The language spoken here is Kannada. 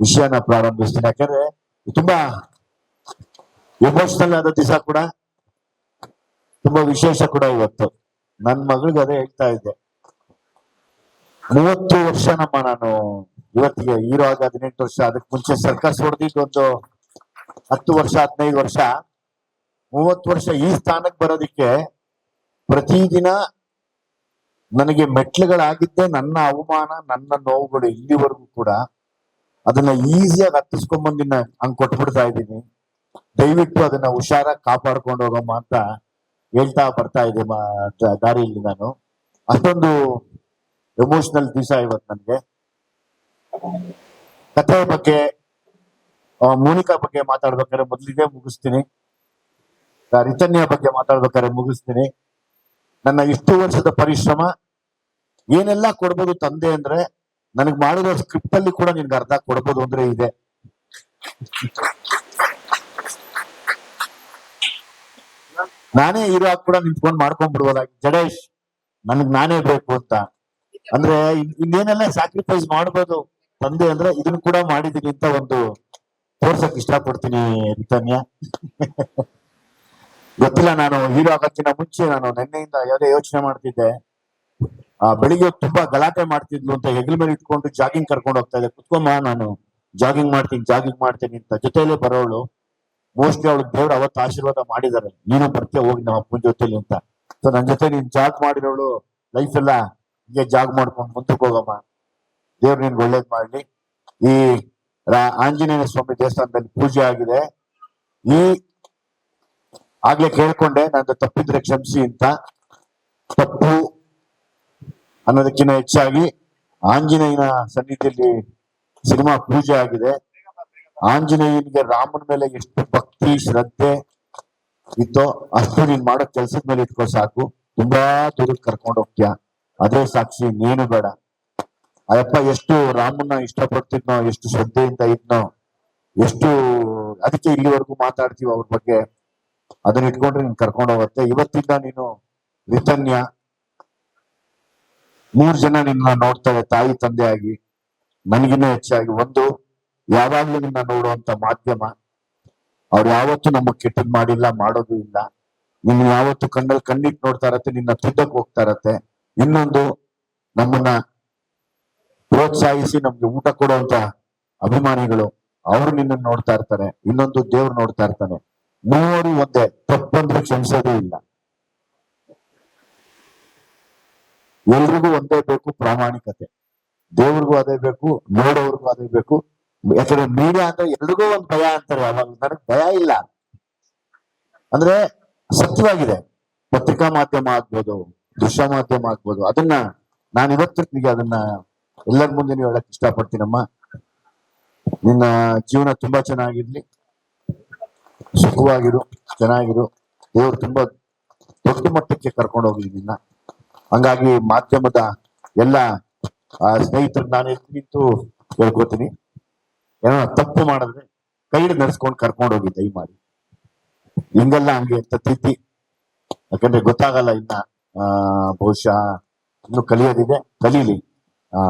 ವಿಷಯನ ಪ್ರಾರಂಭಿಸ್ತೀನಿ. ಯಾಕಂದ್ರೆ ತುಂಬಾ ಎಮೋಷನಲ್ ಆದ ದಿವಸ ಕೂಡ ತುಂಬಾ ವಿಶೇಷ ಕೂಡ ಇವತ್ತು. ನನ್ನ ಮಗಳಿಗೆ ಅದೇ ಹೇಳ್ತಾ ಇದ್ದೆ. ಮೂವತ್ತು ವರ್ಷ ನಮ್ಮ ನಾನು ಇವತ್ತಿಗೆ ಹೀರೋ ಆಗ ಹದಿನೆಂಟು ವರ್ಷ, ಅದಕ್ಕೆ ಮುಂಚೆ ಸರ್ಕಸ್ ಹೊಡೆದಿದ್ದು ಒಂದು ಹತ್ತು ವರ್ಷ, ಹದಿನೈದು ವರ್ಷ. ಮೂವತ್ತು ವರ್ಷ ಈ ಸ್ಥಾನಕ್ಕೆ ಬರೋದಿಕ್ಕೆ ಪ್ರತಿದಿನ ನನಗೆ ಮೆಟ್ಲುಗಳಾಗಿದ್ದೇ ನನ್ನ ಅವಮಾನ, ನನ್ನ ನೋವುಗಳು ಇಲ್ಲಿವರೆಗೂ ಕೂಡ ಅದನ್ನ ಈಸಿಯಾಗಿ ಹತ್ತಿಸ್ಕೊಂಡ್ ಬಂದಿನ ಹಂಗ್ ಕೊಟ್ಬಿಡ್ತಾ ಇದ್ದೀನಿ. ದಯವಿಟ್ಟು ಅದನ್ನ ಹುಷಾರಾಗಿ ಕಾಪಾಡ್ಕೊಂಡು ಹೋಗಮ್ಮ ಅಂತ ಹೇಳ್ತಾ ಬರ್ತಾ ಇದೆ ದಾರಿಯಲ್ಲಿ ನಾನು. ಅಷ್ಟೊಂದು ಎಮೋಷನಲ್ ದಿವಸ ಇವತ್ತು ನನಗೆ. ಕಥೆ ಬಗ್ಗೆ ಮೋನಿಕಾ ಬಗ್ಗೆ ಮಾತಾಡ್ಬೇಕಾದ್ರೆ ಮೊದಲಿಗೆ ಮುಗಿಸ್ತೀನಿ. ರಿತನ್ಯ ಬಗ್ಗೆ ಮಾತಾಡ್ಬೇಕಾದ್ರೆ ಮುಗಿಸ್ತೀನಿ. ನನ್ನ ಇಷ್ಟು ವರ್ಷದ ಪರಿಶ್ರಮ, ಏನೆಲ್ಲ ಕೊಡ್ಬೋದು ತಂದೆ ಅಂದ್ರೆ ನನಗೆ ಮಾಡಿರೋ ಸ್ಕ್ರಿಪ್ಟ್ ಅಲ್ಲಿ ಕೂಡ ನಿನ್ಗೆ ಅರ್ಧ ಕೊಡ್ಬೋದು ಅಂದ್ರೆ ಇದೆ. ನಾನೇ ಹೀರೋ ಕೂಡ ನಿಂತ್ಕೊಂಡು ಮಾಡ್ಕೊಂಡ್ ಬಿಡ್ಬೋದಾಗಿ ಜಡೇಶ್, ನನಗ್ ನಾನೇ ಬೇಕು ಅಂತ. ಅಂದ್ರೆ ಇನ್- ಇನ್ನೇನೆಲ್ಲ ಸ್ಯಾಕ್ರಿಫೈಸ್ ಮಾಡ್ಬೋದು? ತಂದೆ ಅಂದ್ರೆ ಇದನ್ನ ಕೂಡ ಮಾಡಿದೀನಿ ಅಂತ ಒಂದು ತೋರ್ಸಕ್ ಇಷ್ಟಪಡ್ತೀನಿ ರಿತನ್ಯ. ಗೊತ್ತಿಲ್ಲ ನಾನು ಹೀರೋ ಆಗಕ್ಕಿಂತ ಮುಂಚೆ ನಾನು ನಿನ್ನೆಯಿಂದ ಯಾವುದೇ ಯೋಚನೆ ಮಾಡ್ತಿದ್ದೆ. ಆ, ಬೆಳಿಗ್ಗೆ ತುಂಬಾ ಗಲಾಟೆ ಮಾಡ್ತಿದ್ಲು ಅಂತ ಹೆಗಲ ಮೇಲೆ ಇಟ್ಕೊಂಡು ಜಾಗಿಂಗ್ ಕರ್ಕೊಂಡು ಹೋಗ್ತಾ ಇದ್ದೆ. ಕುತ್ಕೊಂಬ ನಾನು? ಜಾಗಿಂಗ್ ಮಾಡ್ತೀನಿ ಜಾಗಿಂಗ್ ಮಾಡ್ತೀನಿ ಅಂತ. ಜೊತೆಯಲ್ಲೇ ಬರೋಳು ಮೋಸ್ಟ್ಲಿ ಅವಳು ದೇವ್ರ ಅವತ್ತು ಆಶೀರ್ವಾದ ಮಾಡಿದಾರೆ. ನೀನು ಬರ್ತೀಯ, ಹೋಗಿ ನಮ್ಮ ಅಪ್ಪನ ಜೊತೆಲಿ ಅಂತ. ಸೊ ನನ್ನ ಜೊತೆ ನೀನ್ ಜಾಗ್ ಮಾಡಿರೋಳು ಲೈಫ್ ಎಲ್ಲ ಹೀಗೆ ಜಾಗ್ ಮಾಡ್ಕೊಂಡು ಮುಂದಕ್ಕೆ ಹೋಗಮ್ಮ. ದೇವ್ರು ನಿನ್ಗೆ ಒಳ್ಳೇದ್ ಮಾಡ್ಲಿ. ಈ ಆಂಜನೇಯ ಸ್ವಾಮಿ ದೇವಸ್ಥಾನದಲ್ಲಿ ಪೂಜೆ ಆಗಿದೆ. ಈ, ಆಗ್ಲೇ ಕೇಳ್ಕೊಂಡೆ, ನಂದು ತಪ್ಪಿದ್ರೆ ಕ್ಷಮಿಸಿ ಅಂತ. ತಪ್ಪು ಅನ್ನೋದಕ್ಕಿಂತ ಹೆಚ್ಚಾಗಿ ಆಂಜನೇಯನ ಸನ್ನಿಧಿಯಲ್ಲಿ ಸಿನಿಮಾ ಪೂಜೆ ಆಗಿದೆ. ಆಂಜನೇಯನಿಗೆ ರಾಮನ ಮೇಲೆ ಎಷ್ಟು ಭಕ್ತಿ, ಶ್ರದ್ಧೆ ಇತ್ತೋ ಅಷ್ಟು ನೀನ್ ಮಾಡೋ ಕೆಲ್ಸದ ಮೇಲೆ ಇಟ್ಕೋ ಸಾಕು. ತುಂಬಾ ದೂರಕ್ಕೆ ಕರ್ಕೊಂಡು ಹೋಗ್ತೀಯ. ಅದೇ ಸಾಕ್ಷಿ, ನೀನು ಬೇಡ. ಅಯ್ಯಪ್ಪ, ಎಷ್ಟು ರಾಮನ್ನ ಇಷ್ಟಪಡ್ತಿದ್ನೋ, ಎಷ್ಟು ಶ್ರದ್ಧೆಯಿಂದ ಇದ್ನೋ, ಎಷ್ಟು ಅದಕ್ಕೆ ಇಲ್ಲಿವರೆಗೂ ಮಾತಾಡ್ತೀವಿ ಅವ್ರ ಬಗ್ಗೆ, ಅದನ್ನ ಇಟ್ಕೊಂಡ್ರೆ ನೀನ್ ಕರ್ಕೊಂಡು ಹೋಗುತ್ತೆ. ಇವತ್ತಿಂದ ನೀನು ರಿತನ್ಯ. ಮೂರ್ ಜನ ನಿನ್ನ ನೋಡ್ತಾರೆ ತಾಯಿ ತಂದೆಯಾಗಿ ನನಗಿನ್ನೂ ಹೆಚ್ಚಾಗಿ. ಒಂದು, ಯಾವಾಗ್ಲೂ ನಿನ್ನ ನೋಡುವಂತ ಮಾಧ್ಯಮ. ಅವ್ರು ಯಾವತ್ತೂ ನಮ್ಮ ಕೆಟ್ಟದ್ ಮಾಡಿಲ್ಲ, ಮಾಡೋದು ಇಲ್ಲ. ನಿನ್ನ ಯಾವತ್ತು ಕಣ್ಣಲ್ಲಿ ಕಣ್ಣಿಟ್ಟು ನೋಡ್ತಾ ಇರತ್ತೆ, ನಿನ್ನ ತಿದ್ದಕ್ ಹೋಗ್ತಾ ಇರತ್ತೆ. ಇನ್ನೊಂದು, ನಮ್ಮನ್ನ ಪ್ರೋತ್ಸಾಹಿಸಿ ನಮ್ಗೆ ಊಟ ಕೊಡುವಂತ ಅಭಿಮಾನಿಗಳು, ಅವರು ನಿನ್ನ ನೋಡ್ತಾ ಇರ್ತಾರೆ. ಇನ್ನೊಂದು ದೇವ್ರು ನೋಡ್ತಾ ಇರ್ತಾನೆ. ಮೂವರು ಒಂದೇ, ತಪ್ಪಂದ್ರೆ ಕ್ಷಮಿಸೋದೇ ಇಲ್ಲ. ಎಲ್ರಿಗೂ ಒಂದೇ ಬೇಕು ಪ್ರಾಮಾಣಿಕತೆ. ದೇವ್ರಿಗೂ ಅದೇ ಬೇಕು ನೋಡೋರ್ಗೂ ಅದೇ ಬೇಕು. ಯಾಕಂದ್ರೆ ಮೀಡಿಯಾ ಅಂದ್ರೆ ಎಲ್ರಿಗೂ ಒಂದ್ ಭಯ ಅಂತಾರೆ ಅವಾಗ ನನಗ್ ಭಯ ಇಲ್ಲ. ಅಂದ್ರೆ ಸತ್ಯವಾಗಿದೆ. ಪತ್ರಿಕಾ ಮಾಧ್ಯಮ ಆಗ್ಬೋದು, ದೃಶ್ಯ ಮಾಧ್ಯಮ ಆಗ್ಬೋದು, ಅದನ್ನ ನಾನು ಇವತ್ತಿಗೆ ಅದನ್ನ ಎಲ್ಲರ ಮುಂದೆ ನೀವು ಹೇಳಕ್ ಇಷ್ಟಪಡ್ತೀನಮ್ಮ. ನಿನ್ನ ಜೀವನ ತುಂಬಾ ಚೆನ್ನಾಗಿರ್ಲಿ. ಸುಖವಾಗಿರು, ಚೆನ್ನಾಗಿರು. ದೇವ್ರು ತುಂಬಾ ದೊಡ್ಡ ಮಟ್ಟಕ್ಕೆ ಕರ್ಕೊಂಡು ಹೋಗ್ಲಿ ಹಂಗಾಗಿ ಮಾಧ್ಯಮದ ಎಲ್ಲ ಸ್ನೇಹಿತರು ನಾನು ನಿಂತು ಹೇಳ್ಕೊತೀನಿ. ಏನೋ ತಪ್ಪು ಮಾಡಿದ್ರೆ ಕೈ ನಡ್ಸ್ಕೊಂಡು ಕರ್ಕೊಂಡು ಹೋಗಿ, ದಯಮಾಡಿ. ಹಿಂಗೆಲ್ಲ ಹಂಗೆ ಅಂತ ತಿದ್ದಿ ಯಾಕಂದ್ರೆ ಗೊತ್ತಾಗಲ್ಲ ಇನ್ನ ಬಹುಶಃ ಇನ್ನು ಕಲಿಯೋದಿದೆ. ಕಲೀಲಿ. ಆ